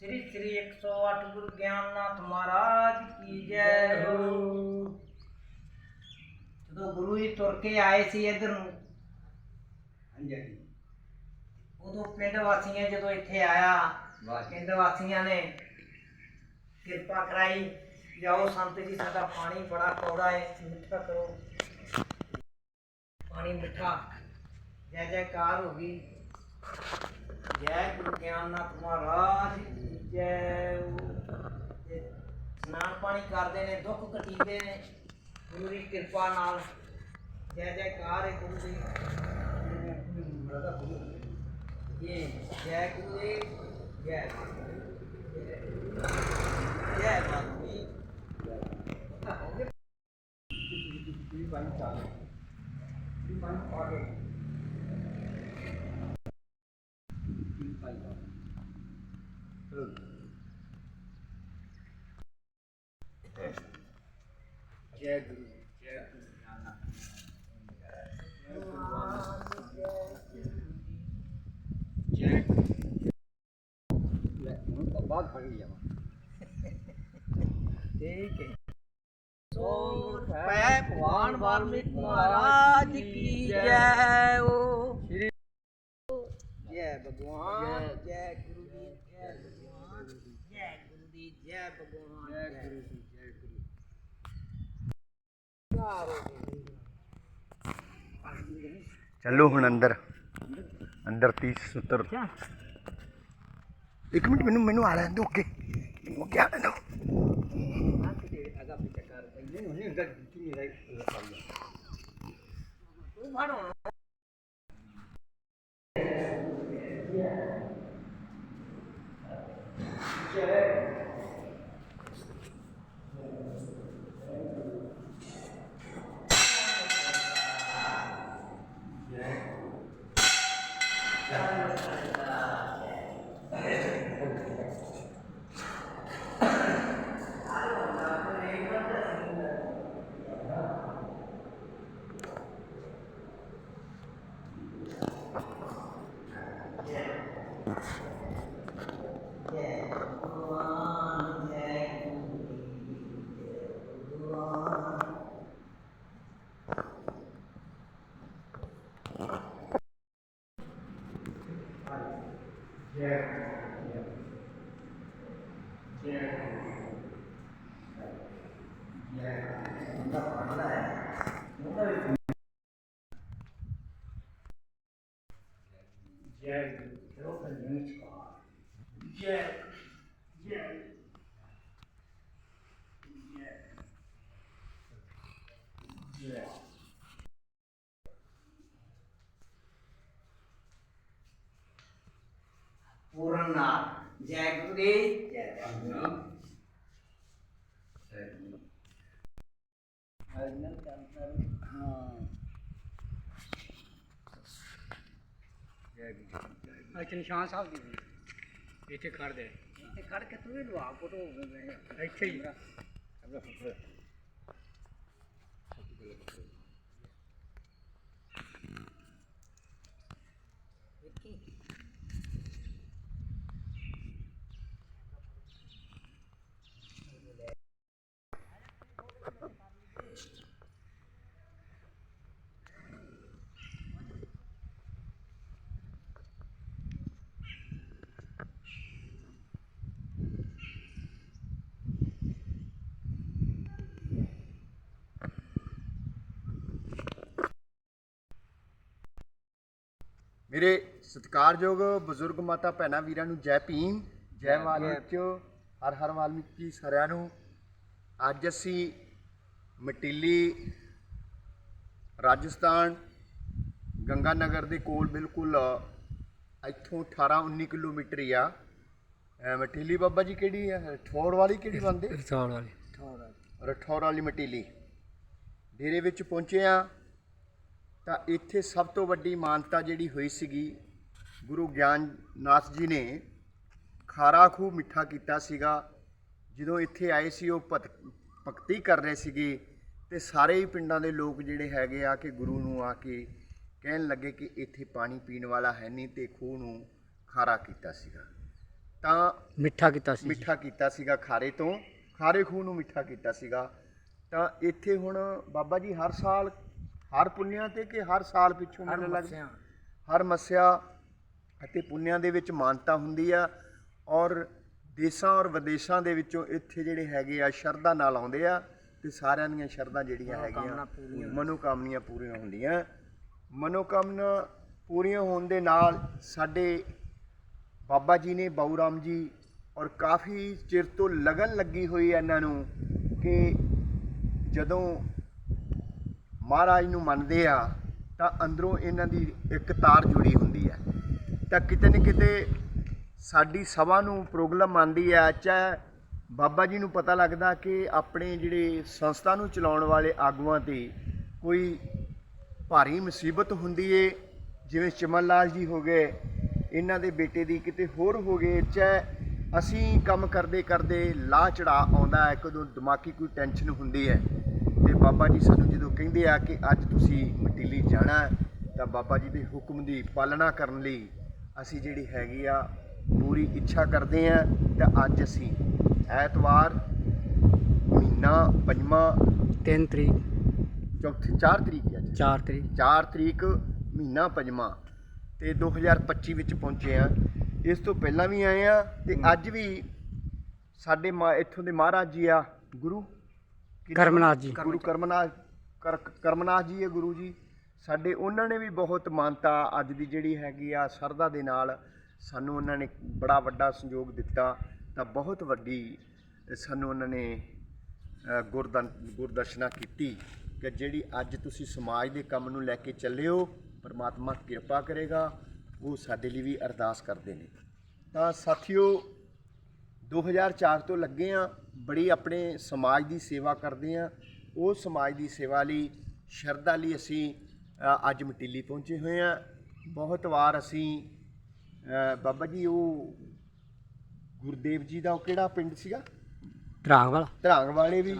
ਸ੍ਰੀ ਸ੍ਰੀ 108 ਗੁਰੂ ਗਿਆਨਨਾਥ ਮਹਾਰਾਜ ਕੀ ਜੈ। ਹੋ। ਜਦੋਂ ਗੁਰੂ ਜੀ ਤੁਰ ਕੇ ਆਏ ਸੀ ਇੱਧਰ ਨੂੰ ਹਾਂਜੀ ਉਦੋਂ ਪਿੰਡ ਵਾਸੀਆਂ ਜਦੋਂ ਇੱਥੇ ਆਇਆ ਪਿੰਡ ਵਾਸੀਆਂ ਨੇ ਕਿਰਪਾ ਕਰਾਈ ਜਾਓ ਸੰਤ ਜੀ ਸਾਡਾ ਪਾਣੀ ਬੜਾ ਕੌੜਾ ਹੈ ਮਿੱਠਾ ਕਰੋ। ਪਾਣੀ ਮਿੱਠਾ ਜੈ ਜੈਕਾਰ ਹੋ ਗਈ। ਜੈ ਗੁਰੂ ਗਿਆਨਨਾਥ ਮਹਾਰਾਜ ਕੀ ਜੈ ਤੇ ਇਸ਼ਨਾਨ ਪਾਣੀ ਕਰਦੇ ਨੇ ਦੁੱਖ ਕਟੀਦੇ ਨੇ ਗੁਰੂ ਦੀ ਕਿਰਪਾ ਨਾਲ ਜੈ ਜੈਕਾਰ ਹੈ ਗੁਰੂ ਦੀ ਇਹ ਜੈ ਗੁਰੂ ਜੀ ਜੈ ਜੈ ਬਾਬੂ ਜੀ ਹੋ ਗਿਆ ਵੀ ਪਾਣੀ ਚਾਲੇ ਵੀ ਪਾਣੀ ਆ ਗਏ ਵੀ ਪਾਣੀ ਆ ਚਲੋ ਜੈ ਗੁਰੂ ਜੈ ਗੁਰੂ ਨਾਨਕ ਜੈ ਲੈ ਹੁਣ ਤਾਂ ਬਾਅਦ ਫੜ ਲਿਆ ਠੀਕ ਹੈ ਸੋ ਪੈ ਭਗਵਾਨ ਵਾਲਮੀਕ ਮਹਾਰਾਜ ਕੀ ਜੈ ਹੋ ਜੈ ਭਗਵਾਨ ਜੈ ਗੁਰੂ ਜੀ ਜੈ ਭਗਵਾਨ ਜੈ ਗੁਰੂ ਜੀ ਜੈ ਭਗਵਾਨ ਜੈ ਜੈ ਗੁਰੂ ਜੀ ਜੈ ਗੁਰੂ ਚੱਲੋ ਹੁਣ ਅੰਦਰ। ਅੰਦਰ 30 ਸੂਤਰ। ਇੱਕ ਮਿੰਟ ਮੈਨੂੰ ਮੈਨੂੰ ਆ ਲੈਣ ਦਿਓ ਅੱਗੇ ਮੈਨੂੰ ਅੱਗੇ ਆ ਲੈਣ ਦਿਓ। ਅਗਾ ਪਿੱਛੇ ਕਰ ਨਹੀਂ ਨਹੀਂ ਉਹਦਾ ਚੁਣੀ ਰਹੀ ਤੂੰ ਫੜੋ ਜੈ ਭਗਵਾਨ ਜੈ ਗੁਰੂ ਜੀ ਜੈ ਭਗਵਾਨ ਜੈ ਗੁਰੂ ਕਰੋ ਨਮਸਕਾਰ ਜੈ ਜੈ ਜੀ ਹਾਂ ਜੈ ਗੁਰੂ ਅੱਛਾ ਨਿਸ਼ਾਨ ਸਾਹਿਬ ਦੀ ਇੱਥੇ ਖੜ ਦੇ ਤੇ ਖੜ ਕੇ ਤੂੰ ਵੀ ਲਵਾ ਫੋਟੋ ਇੱਥੇ ਹੀ விளக்கப்படும் ਮੇਰੇ ਸਤਿਕਾਰਯੋਗ ਬਜ਼ੁਰਗ ਮਾਤਾ ਭੈਣਾਂ ਵੀਰਾਂ ਨੂੰ ਜੈ ਭੀਮ ਜੈ ਵਾਲਮੀਕਿ ਹਰ ਹਰ ਵਾਲਮੀਕੀ ਸਾਰਿਆਂ ਨੂੰ। ਅੱਜ ਅਸੀਂ ਮਟਿੱਲੀ ਰਾਜਸਥਾਨ ਗੰਗਾ ਨਗਰ ਦੇ ਕੋਲ ਬਿਲਕੁਲ ਇੱਥੋਂ 18 19 ਕਿਲੋਮੀਟਰ ਹੀ ਆ। ਮਟੀਲੀ ਬਾਬਾ ਜੀ ਕਿਹੜੀ ਹੈ ਠੋਰ ਵਾਲੀ ਕਿਹੜੀ ਬੰਦੇ ਰਸੌਲ ਵਾਲੀ। ਰਠੌਰ ਵਾਲੀ। ਮਟੀਲੀ। ਡੇਰੇ ਵਿੱਚ ਪਹੁੰਚੇ ਆ ਤਾਂ ਇੱਥੇ ਸਭ ਤੋਂ ਵੱਡੀ ਮਾਨਤਾ ਜਿਹੜੀ ਹੋਈ ਸੀਗੀ ਗੁਰੂ ਗਿਆਨਨਾਥ ਜੀ ਨੇ ਖਾਰਾ ਖੂਹ ਮਿੱਠਾ ਕੀਤਾ ਸੀਗਾ। ਜਦੋਂ ਇੱਥੇ ਆਏ ਸੀ ਉਹ ਭਗਤੀ ਕਰ ਰਹੇ ਸੀਗੇ ਤੇ ਸਾਰੇ ਹੀ ਪਿੰਡਾਂ ਦੇ ਲੋਕ ਜਿਹੜੇ ਹੈਗੇ ਆ ਕਿ ਗੁਰੂ ਨੂੰ ਆ ਕੇ ਕਹਿਣ ਲੱਗੇ ਕਿ ਇੱਥੇ ਪਾਣੀ ਪੀਣ ਵਾਲਾ ਹੈ ਨਹੀਂ ਤੇ ਖੂਹ ਨੂੰ ਖਾਰਾ ਕੀਤਾ ਸੀਗਾ। ਤਾਂ ਮਿੱਠਾ ਕੀਤਾ ਸੀ ਮਿੱਠਾ ਕੀਤਾ ਸੀਗਾ ਖਾਰੇ ਤੋਂ ਖਾਰੇ ਖੂਹ ਨੂੰ ਮਿੱਠਾ ਕੀਤਾ ਸੀਗਾ। ਤਾਂ ਇੱਥੇ ਹੁਣ ਬਾਬਾ ਜੀ ਹਰ ਸਾਲ ਹਰ ਪੁੰਨਿਆਂ ਤੇ ਕਿ ਹਰ ਸਾਲ ਪਿੱਛੋਂ ਮੈਨੂੰ ਲੱਗਦਾ ਹਰ ਮੱਸਿਆ ਅਤੇ ਪੁੰਨਿਆਂ ਦੇ ਵਿੱਚ ਮਾਨਤਾ ਹੁੰਦੀ ਆ ਔਰ ਦੇਸ਼ਾਂ ਔਰ ਵਿਦੇਸ਼ਾਂ ਦੇ ਵਿੱਚੋਂ ਇੱਥੇ ਜਿਹੜੇ ਹੈਗੇ ਆ ਸ਼ਰਧਾ ਨਾਲ ਆਉਂਦੇ ਆ ਤੇ ਸਾਰਿਆਂ ਦੀਆਂ ਸ਼ਰਧਾ ਜਿਹੜੀਆਂ ਹੈਗੀਆਂ ਪੂਰੀਆਂ ਮਨੋਕਾਮਨੀਆਂ ਪੂਰੀਆਂ ਹੁੰਦੀਆਂ। ਮਨੋਕਾਮਨਾ ਪੂਰੀਆਂ ਹੋਣ ਦੇ ਨਾਲ ਸਾਡੇ ਬਾਬਾ ਜੀ ਨੇ ਬਾਊ ਰਾਮ ਜੀ ਔਰ ਕਾਫੀ ਚਿਰ ਤੋਂ ਲਗਨ ਲੱਗੀ ਹੋਈ ਇਹਨਾਂ ਨੂੰ ਕਿ ਜਦੋਂ ਮਹਾਰਾਜ ਨੂੰ ਮੰਨਦੇ ਆ, ਤਾਂ ਅੰਦਰੋਂ ਇਹਨਾਂ ਦੀ ਇੱਕ ਤਾਰ ਜੁੜੀ ਹੁੰਦੀ ਹੈ। ਤਾਂ ਕਿਤੇ ਨਾ ਕਿਤੇ ਸਾਡੀ ਸਭਾ ਨੂੰ ਪ੍ਰੋਬਲਮ ਆਉਂਦੀ ਹੈ, ਚਾਹੇ ਬਾਬਾ ਜੀ ਨੂੰ ਪਤਾ ਲੱਗਦਾ ਕਿ ਆਪਣੇ ਜਿਹੜੇ ਸੰਸਥਾ ਨੂੰ ਚਲਾਉਣ ਵਾਲੇ ਆਗੂਆਂ ਤੇ ਕੋਈ ਭਾਰੀ ਮੁਸੀਬਤ ਹੁੰਦੀ ਏ, ਜਿਵੇਂ ਚਮਨ ਲਾਲ ਜੀ ਹੋ ਗਏ, ਇਹਨਾਂ ਦੇ ਬੇਟੇ ਦੀ ਕਿਤੇ ਹੋਰ ਹੋ ਗਏ, ਚਾਹੇ ਅਸੀਂ ਕੰਮ ਕਰਦੇ ਕਰਦੇ ਲਾ ਚੜਾ ਆਉਂਦਾ ਹੈ ਕਦੋਂ ਦਿਮਾਗੀ ਕੋਈ ਟੈਨਸ਼ਨ ਹੁੰਦੀ ਹੈ। ਤੇ ਬਾਬਾ ਜੀ ਸਾਨੂੰ ਜਦੋਂ ਕਹਿੰਦੇ ਆ ਕਿ ਅੱਜ ਤੁਸੀਂ ਮਟੀਲੀ ਜਾਣਾ ਤਾਂ ਬਾਬਾ ਜੀ ਦੇ ਹੁਕਮ ਦੀ ਪਾਲਣਾ ਕਰਨ ਲਈ ਅਸੀਂ ਜਿਹੜੀ ਹੈਗੀ ਆ ਪੂਰੀ ਇੱਛਾ ਕਰਦੇ ਆ ਤਾਂ ਅੱਜ ਅਸੀਂ ਐਤਵਾਰ ਮਹੀਨਾ ਪੰਜਵਾਂ 3 ਤਰੀਕ। ਚੌਥੀ 4 ਤਰੀਕ ਹੈ ਅੱਜ 4 ਤਰੀਕ। 4 ਤਰੀਕ ਮਹੀਨਾ ਪੰਜਵਾਂ ਤੇ 2025 ਵਿੱਚ ਪਹੁੰਚੇ ਆ। ਇਸ ਤੋਂ ਪਹਿਲਾਂ ਵੀ ਆਏ ਆ ਤੇ ਅੱਜ ਵੀ ਸਾਡੇ ਮਾ- ਇੱਥੋਂ ਦੇ ਮਹਾਰਾਜ ਜੀ ਆ ਗੁਰੂ ਕਰਮਨਾਥ ਜੀ। ਗੁਰੂ ਕਰਮਨਾਥ ਕਰ- ਕਰਮਨਾਥ ਜੀ ਹੈ ਗੁਰੂ ਜੀ। ਸਾਡੇ ਉਹਨਾਂ ਨੇ ਵੀ ਬਹੁਤ ਮਾਨਤਾ ਅੱਜ ਦੀ ਜਿਹੜੀ ਹੈਗੀ ਆ ਸਰਦਾ ਦੇ ਨਾਲ ਸਾਨੂੰ ਉਹਨਾਂ ਨੇ ਬੜਾ ਵੱਡਾ ਸੰਯੋਗ ਦਿੱਤਾ। ਤਾਂ ਬਹੁਤ ਵੱਡੀ ਸਾਨੂੰ ਉਹਨਾਂ ਨੇ ਅ, ਗੁਰਦਨ ਗੁਰਦਰਸ਼ਨਾ ਕੀਤੀ ਕਿ ਜਿਹੜੀ ਅੱਜ ਤੁਸੀਂ ਸਮਾਜ ਦੇ ਕੰਮ ਨੂੰ ਲੈ ਕੇ ਚੱਲੇ ਹੋ ਪਰਮਾਤਮਾ ਕਿਰਪਾ ਕਰੇਗਾ ਉਹ ਸਾਡੇ ਲਈ ਵੀ ਅਰਦਾਸ ਕਰਦੇ ਨੇ। ਤਾਂ ਸਾਥੀਓ 2004 ਤੋਂ ਲੱਗੇ ਆ ਬੜੀ ਆਪਣੇ ਸਮਾਜ ਦੀ ਸੇਵਾ ਕਰਦੇ ਆ। ਉਹ ਸਮਾਜ ਦੀ ਸੇਵਾ ਲਈ ਸ਼ਰਧਾ ਲਈ ਅਸੀਂ ਅੱਜ ਮਟੀਲੀ ਪਹੁੰਚੇ ਹੋਏ ਆ। ਬਹੁਤ ਵਾਰ ਅਸੀਂ ਬਾਬਾ ਜੀ ਉਹ ਗੁਰਦੇਵ ਜੀ ਦਾ ਉਹ ਕਿਹੜਾ ਪਿੰਡ ਸੀਗਾ? ਧਰਾਂਗ ਵਾਲਾ। ਧਰਾਂਗ ਵਾਲੇ ਵੀ।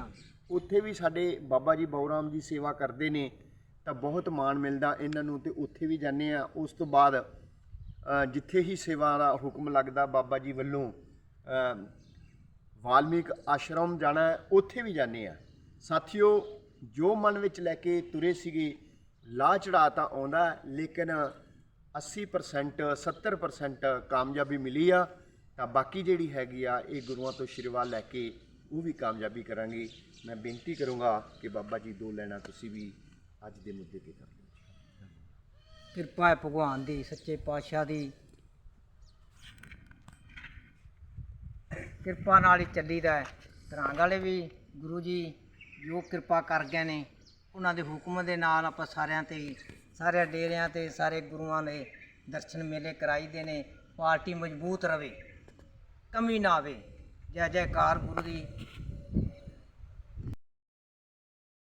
ਉੱਥੇ ਵੀ ਸਾਡੇ ਬਾਬਾ ਜੀ ਬੌਰਾਮ ਜੀ ਸੇਵਾ ਕਰਦੇ ਨੇ ਤਾਂ ਬਹੁਤ ਮਾਣ ਮਿਲਦਾ ਇਹਨਾਂ ਨੂੰ ਤੇ ਉੱਥੇ ਵੀ ਜਾਂਦੇ ਆ। ਉਸ ਤੋਂ ਬਾਅਦ ਜਿੱਥੇ ਹੀ ਸੇਵਾ ਦਾ ਹੁਕਮ ਲੱਗਦਾ ਬਾਬਾ ਜੀ ਵੱਲੋਂ ਵਾਲਮੀਕ ਆਸ਼ਰਮ ਜਾਣਾ ਉੱਥੇ ਵੀ ਜਾਂਦੇ ਆ ਸਾਥੀਓ, ਜੋ ਮਨ ਵਿੱਚ ਲੈ ਕੇ ਤੁਰੇ ਸੀਗੇ ਲਾ ਚੜਾ ਤਾਂ ਆਉਂਦਾ ਲੇਕਿਨ 80% 70% ਕਾਮਯਾਬੀ ਮਿਲੀ ਆ। ਤਾਂ ਬਾਕੀ ਜਿਹੜੀ ਹੈਗੀ ਆ, ਇਹ ਗੁਰੂਆਂ ਤੋਂ ਆਸ਼ੀਰਵਾਦ ਲੈ ਕੇ ਉਹ ਵੀ ਕਾਮਯਾਬੀ ਕਰਾਂਗੇ। ਮੈਂ ਬੇਨਤੀ ਕਰੂੰਗਾ ਕਿ ਬਾਬਾ ਜੀ ਦੋ ਲੈਣਾ ਤੁਸੀਂ ਵੀ ਅੱਜ ਦੇ ਮੁੱਦੇ ਤੇ ਕਰ ਦਿਓ। ਕਿਰਪਾ ਹੈ ਭਗਵਾਨ ਦੀ, ਸੱਚੇ ਪਾਤਸ਼ਾਹ ਦੀ। ਕਿਰਪਾ ਨਾਲ ਹੀ ਚੱਲੀਦਾ ਹੈ। ਧਰੰਗ ਵਾਲੇ ਵੀ ਗੁਰੂ ਜੀ ਜੋ ਕਿਰਪਾ ਕਰ ਗਏ ਨੇ, ਉਹਨਾਂ ਦੇ ਹੁਕਮ ਦੇ ਨਾਲ ਆਪਾਂ ਸਾਰਿਆਂ ਤੇ ਸਾਰੇ ਡੇਰਿਆਂ ਤੇ, ਸਾਰੇ ਗੁਰੂਆਂ ਦੇ ਦਰਸ਼ਨ ਮੇਲੇ ਕਰਾਈਦੇ ਨੇ। ਪਾਰਟੀ ਮਜ਼ਬੂਤ ਰਵੇ, ਕਮੀ ਨਾ ਆਵੇ। ਜੈ ਜੈਕਾਰ ਗੁਰੂ ਦੀ